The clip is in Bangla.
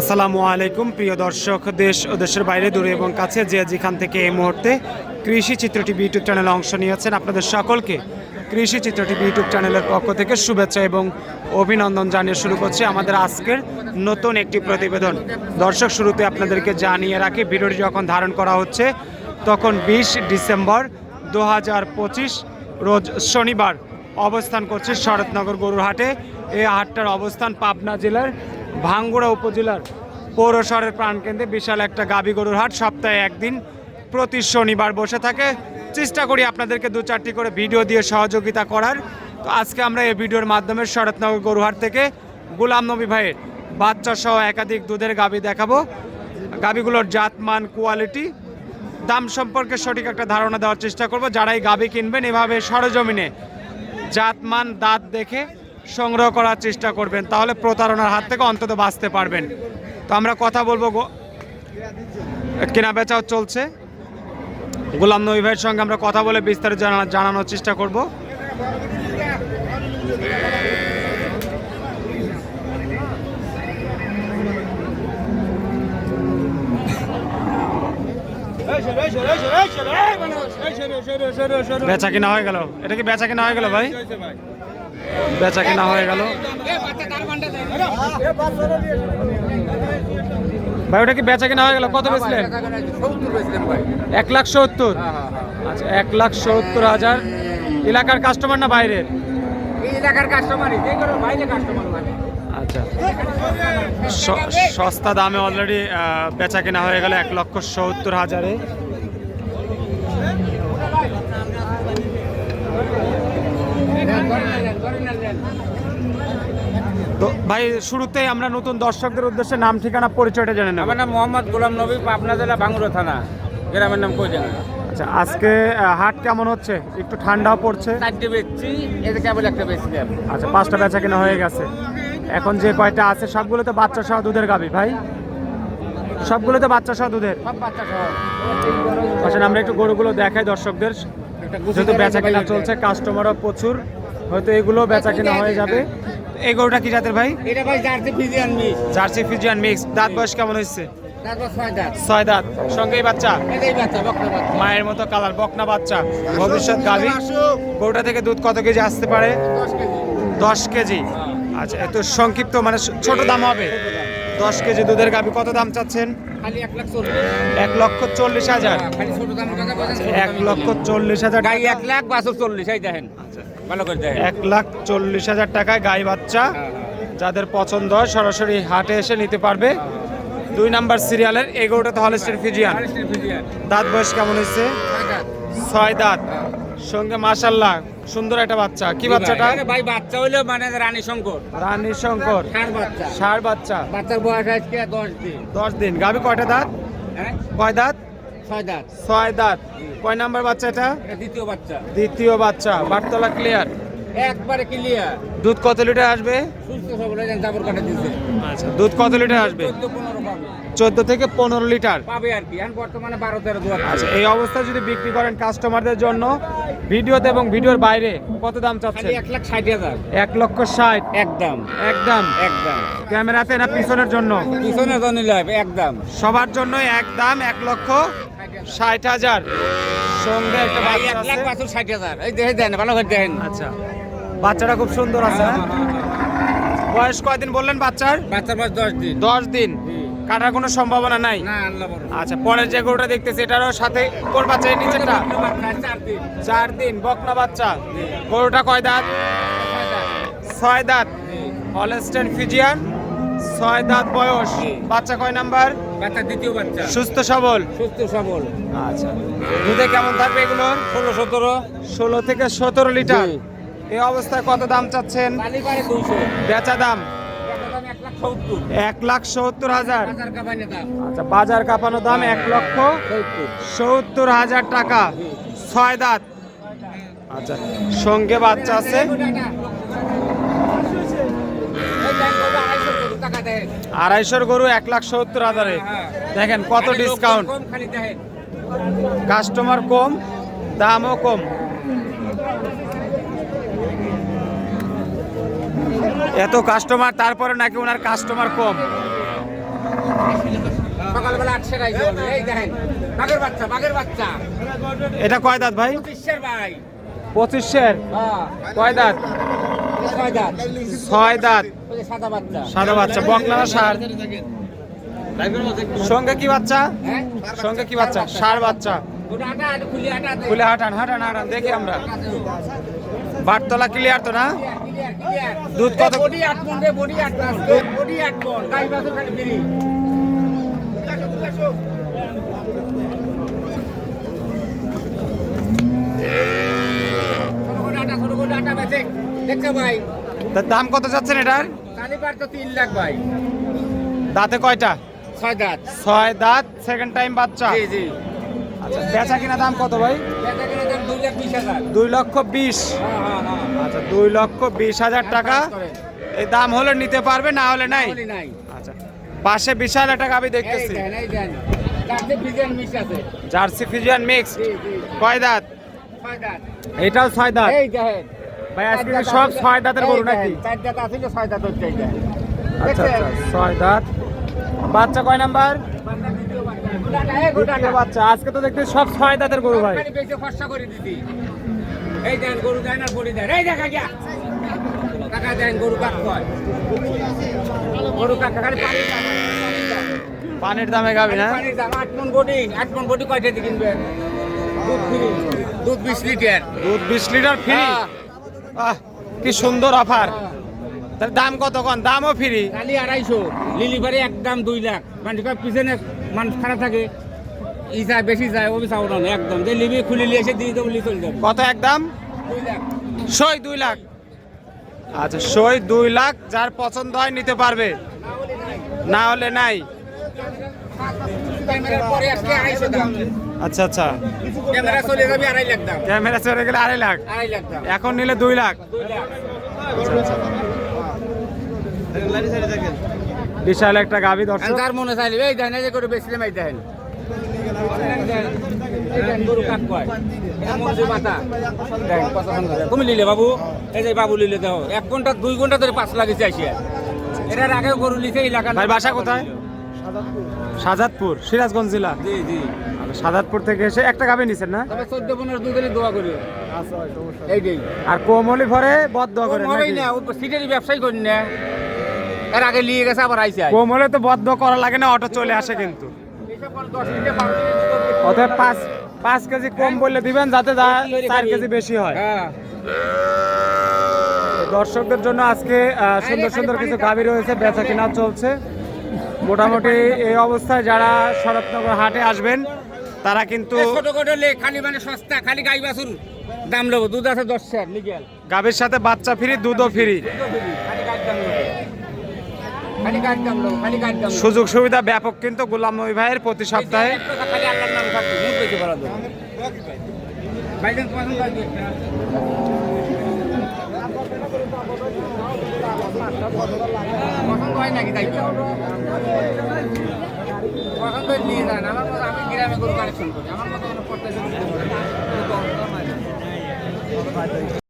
আসসালামু আলাইকুম, প্রিয় দর্শক, দেশ ও দেশের বাইরে, দূরে এবং কাছে যে যেখান থেকে এই মুহূর্তে কৃষি চিত্র টিভি ইউটিউব চ্যানেলে অংশ নিয়েছেন, আপনাদের সকলকে কৃষি চিত্র টিভি ইউটিউব চ্যানেলের পক্ষ থেকে শুভেচ্ছা এবং অভিনন্দন জানিয়ে শুরু করছি আমাদের আজকের নতুন একটি প্রতিবেদন। দর্শক, শুরুতে আপনাদেরকে জানিয়ে রাখি, ভিডিওটি যখন ধারণ করা হচ্ছে, তখন বিশ ডিসেম্বর দু পঁচিশ রোজ শনিবার অবস্থান করছে শরৎনগর গরুর হাটে এই হাটটার অবস্থান পাবনা জেলার ভাঙ্গুড়া উপজেলার পৌর শহরের প্রাণকেন্দ্রে বিশাল একটা গাবি গরুর হাট, সপ্তাহে একদিন প্রতি শনিবার বসে থাকে। চেষ্টা করি আপনাদেরকে দু চারটি করে ভিডিও দিয়ে সহযোগিতা করার। তো আজকে আমরা এই ভিডিওর মাধ্যমে শরৎনগর গরুহাট থেকে গুলাম নবী ভাইয়ের বাচ্চা সহ একাধিক দুধের গাবি দেখাবো। গাবিগুলোর জাতমান কোয়ালিটি দাম সম্পর্কে সঠিক একটা ধারণা দেওয়ার চেষ্টা করব। যারাই গাবি কিনবেন, এভাবে সরজমিনে জাতমান, দাঁত দেখে সংগ্রহ করার চেষ্টা করবেন, তাহলে প্রতারণার হাত থেকে অন্তত বাঁচতে পারবেন। তো আমরা কথা বলব কেনা বেচাও চলছে। গোলাম নবী ভাইয়ের সঙ্গে আমরা কথা বলে বিস্তারিত জানা- জানানোর চেষ্টা করব। বেচা কিনা হয়ে গেল। এটা কি বেচা কিনা হয়ে গেল ভাই? বেচা কেনা হয়ে গেল। ভাই, ওটা কি বেচা কেনা হয়ে গেল? কত বেচলেন? এক লাখ সত্তর। আচ্ছা এক লাখ সত্তর হাজার। এলাকার কাস্টমার না বাইরের? আচ্ছা। সস্তা দামে অলরেডি বেচা কেনা হয়ে গেল এক লক্ষ সত্তর হাজারে। তো ভাই শুরুতেই আমরা নতুন দর্শকদের উদ্দেশ্যে নাম ঠিকানা পরিচয়টা জেনে নেব। আমার নাম মোহাম্মদ গোলাম নবী পাবনা জেলা বাঙ্গুরা থানা। গ্রামের নাম কোজেন আচ্ছা আজকে হাট কেমন হচ্ছে? একটু ঠান্ডাও পড়ছে। চারটে বেচছি এতে কেবল একটা বেচছি আচ্ছা পাঁচটা বেচা কেনা হয়ে গেছে। এখন যে কয়টা আছে সবগুলোতে বাচ্চা সহ দুধের গাবি ভাই? সবগুলোতে বাচ্চা সহ দুধের আসেন আমরা একটু গরুগুলো দেখাই দর্শকদের। যেহেতু বেচা কেনা চলছে কাস্টমারও প্রচুর। হয়তো এগুলো বেচা কেনা হয়ে যাবে। এই গরুটা কি জাতের ভাই? এটা ভাই Jersey Friesian mix Jersey Friesian mix. দাঁত বয়স কেমন হচ্ছে তারপর ছয় দাঁত। ছয় বাচ্চা? এটাই বাচ্চা বকনা বাচ্চা। মায়ের মতো কালার বকনা বাচ্চা। ভবিষ্যৎ গাভী। গরুটা থেকে দুধ কত কেজি আসতে পারে? দশ কেজি। আচ্ছা এত সংক্ষিপ্ত মানে ছোট দাম হবে? দশ কেজি দুধের গাভী কত দাম চাচ্ছেন? এক লক্ষ চল্লিশ হাজার। খালি ছোট দামের কথা বলেন ছোট এক লক্ষ চল্লিশ হাজার এক লাখ চল্লিশ দেখেন। এক লাখ চল্লিশ হাজার টাকায় গাই বাচ্চা। হ্যাঁ, হ্যাঁ। যাদের পছন্দ হয় সরাসরি হাটে এসে নিতে পারবে। দুই নাম্বার সিরিয়ালের এগারোটা তো হলস্টের ফিজিয়ান দাঁত বয়স কেমন হয়েছে? ছয় দাঁত। সঙ্গে মাশাল্লাহ সুন্দর একটা বাচ্চা। কি বাচ্চাটা? ভাই বাচ্চা হইল মানে রানী শঙ্কর। রানী শঙ্কর। ষাট বাচ্চা। বাচ্চার বয়স আজকে দশ দিন। দশ দিন। গাবি কয়টা দাঁত? হ্যাঁ? কয় দাঁত? ছয় দাঁত। ছয় দাঁত। কয় নাম্বার বাচ্চা এটা? দ্বিতীয় বাচ্চা। দ্বিতীয় বাচ্চা। বারতলা ক্লিয়ার একবারে ক্লিয়ার দুধ কত লিটার আসবে? আচ্ছা দুধ কত লিটার আসবে? চোদ্দ থেকে পনেরো লিটার। পাবে আর কি। বর্তমানে বারো তেরো আচ্ছা এই অবস্থায় যদি বিক্রি করেন কাস্টমারদের জন্য ভিডিওতে এবং ভিডিওর বাইরে কত দাম চাচ্ছে এক লাখ ষাট হাজার। এক লক্ষ ষাট। একদম। একদম। একদম। ক্যামেরাতে না পিছনের জন্য? পিছনে তো নিলে হবে একদম। সবার জন্য একদম এক লক্ষ ষাট হাজার। সঙ্গে একটা বাচ্চা এক লাখ পাঁচশো ষাট হাজার। এই দেখে দেন ভালো করে দেখেন। আচ্ছা। বাচ্চাটা খুব সুন্দর আছে হ্যাঁ? বয়স কয়দিন বললেন বাচ্চার? বাচ্চার বয়স দশ দিন। দশ দিন। কাটার কোনো সম্ভাবনা নাই? না আল্লাহ বড় আচ্ছা পরের যে গরুটা দেখতেছি এটারও সাথে কোর বাচ্চা এই নিচেরটা? চার দিন। বকনা বাচ্চা। গরুটা কয় দাঁত? ছয় দাঁত। ছয় হলস্টেন ফিজিয়ান ছয় দাঁত বয়স। বাচ্চা কয় নাম্বার? বাচ্চা দ্বিতীয় বাচ্চা। সুস্থ সবল। সুস্থ সবল। আচ্ছা। দুধে কেমন থাকবে এগুলোর ষোলো সতেরো? ষোলো থেকে সতেরো লিটার। এই অবস্থায় কত দাম চাচ্ছেন? বেচা দাম? এক লাখ সত্তর। হাজার। আচ্ছা বাজার কাঁপানো দাম এক লক্ষ সত্তর। হাজার টাকা। ছয় দাঁত। আচ্ছা সঙ্গে বাচ্চা আছে? আড়াইশোর গরু এক লাখ সত্তর হাজারে। দেখেন কত ডিসকাউন্ট কাস্টমার কম দামও কম। এত কাস্টমার তারপরে নাকি ওনার কাস্টমার কম। সকালবেলা আটশো এই দেখেন বাঘের বাচ্চা বাঘের বাচ্চা। এটা কয় দাঁত ভাই? পঁচিশের ভাই। পঁচিশের? হ্যাঁ। কয় দাঁত? ছয় দাঁত সাদা বাচ্চা। না সার? সঙ্গে কি বাচ্চা? হ্যাঁ? সঙ্গে কি বাচ্চা? সার বাচ্চা। খুলি হাঁটান হাঁটান হাঁটান দেখি আমরা। বাটতলা ক্লিয়ার তো না। দুধ কত- এই বডি আট মন রে, বডি আট মন। বডি আট মন। গাই বাছুর খালি ফ্রি। ছোট করে আটা, ছোট করে আটা ভাই। তার দাম কত যাচ্ছেন এটার? কালীবার তো তিন লাখ ভাই। দাঁতে কয়টা? ছয় দাঁত। ছয় দাঁত সেকেন্ড টাইম বাচ্চা। জি জি। আচ্ছা বেচা কিনা দাম কত ভাই? দুই লক্ষ বিশ। হ্যাঁ হ্যাঁ হ্যাঁ। আচ্ছা দুই লক্ষ বিশ হাজার টাকা। এই দাম হলে নিতে পারবে না হলে নাই? আচ্ছা পাশে বিশাল একটা গাবি দেখতেছি। জার্সি ফিজিয়ান মিক্স কয় দাঁত। এটাও ছয় দাঁত। এই দেখেন। ভাই আজকে সব ছয় দাঁতের গরু নাকি? চার দাঁত আছে তো ছয় দাঁত হচ্ছে আচ্ছা আচ্ছা ছয় দাঁত। বাচ্চা কয় নাম্বার? বাচ্চা আজকে তো দেখতে সব ছয় দাঁতের গরু ভাই। খরচা করে এই দেন গরু দেন আর বড়ি দেন। এই দেখা গিয়া টাকা দেন গরু কাক কয়? গরু কাক খালি পানি পানির দামে গাবি না পানির দাম আট মন বডি আট মন বডি কয়টা দিয়ে কিনবেন? দুধ ফ্রি দুধ বিশ লিটার। দুধ বিশ লিটার ফ্রি? হ্যাঁ। আহ কি সুন্দর অফার তার দাম কত কন? দামও ফ্রি খালি আড়াইশো। লিলিভারি একদম দুই লাখ। মানে পিছনে মানুষ খারাপ থাকে। ই যায় বেশি যায় ও চাও না একদম। যে লিবি খুলে নিয়ে এসে দিয়ে দেবো চলে যাবে। কত একদম দুই লাখ। সই দুই লাখ। আচ্ছা সই দুই লাখ যার পছন্দ হয় নিতে পারবে। না হলে নাই। আচ্ছা আচ্ছা। ক্যামেরা চলে যাবে আড়াই লাখ দাম। ক্যামেরা চলে গেলে আড়াই লাখ? আড়াই লাখ দাম। এখন নিলে দুই লাখ? বিশাল একটা গাভি দর্শক। যার মনে চাইলে এই দেখেন এই করে বেশি এই দেখেন তুমি লিলে বাবু? এই যে বাবু লিলে দেখো এক ঘণ্টা দুই ঘণ্টা ধরে পাঁচ লাগিয়েছে আসিয়া এটার আগে গরু লিখে এলাকা ভাই বাসা কোথায়? সাজাদপুর সিরাজগঞ্জ জেলা? জি জি। সাজাদপুর থেকে এসে একটা গাভি নিছেন না? তবে চোদ্দ পনেরো দুধ হলে দোয়া করি। আচ্ছা এইটাই। আর কোমলি ভরে বদ দোয়া করেন নাকি? না ও সিটেরই ব্যবসায়ী করি না। এর আগে নিয়ে গেছে আবার আইসে আই। কোমলে তো বদ্ধ করা লাগে না অটো চলে আসে কিন্তু। অতএব পাঁচ পাঁচ কেজি কম বললে দিবেন যাতে চার কেজি বেশি হয়। হ্যাঁ। দর্শকদের জন্য আজকে সুন্দর সুন্দর কিছু গাভি রয়েছে বেচা কেনা চলছে। মোটামুটি এই অবস্থায় যারা শরৎনগর হাটে আসবেন তারা কিন্তু ছোট ছোট খালি মানে সস্তা খালি গাই বাছুর। দাম নেব দুধ আছে দশ টাকা লিগেল গাভীর সাথে বাচ্চা ফ্রি দুধও ফ্রি। সুযোগ সুবিধা ব্যাপক কিন্তু গোলাম নবী ভাইয়ের প্রতি সপ্তাহে। এই দেবো হয় নাকি তাই তো? পছন্দ হলে নিয়ে আমার মতো আমি গ্রামে গরু কালেকশন করি আমার মতো কোনো প্রত্যেক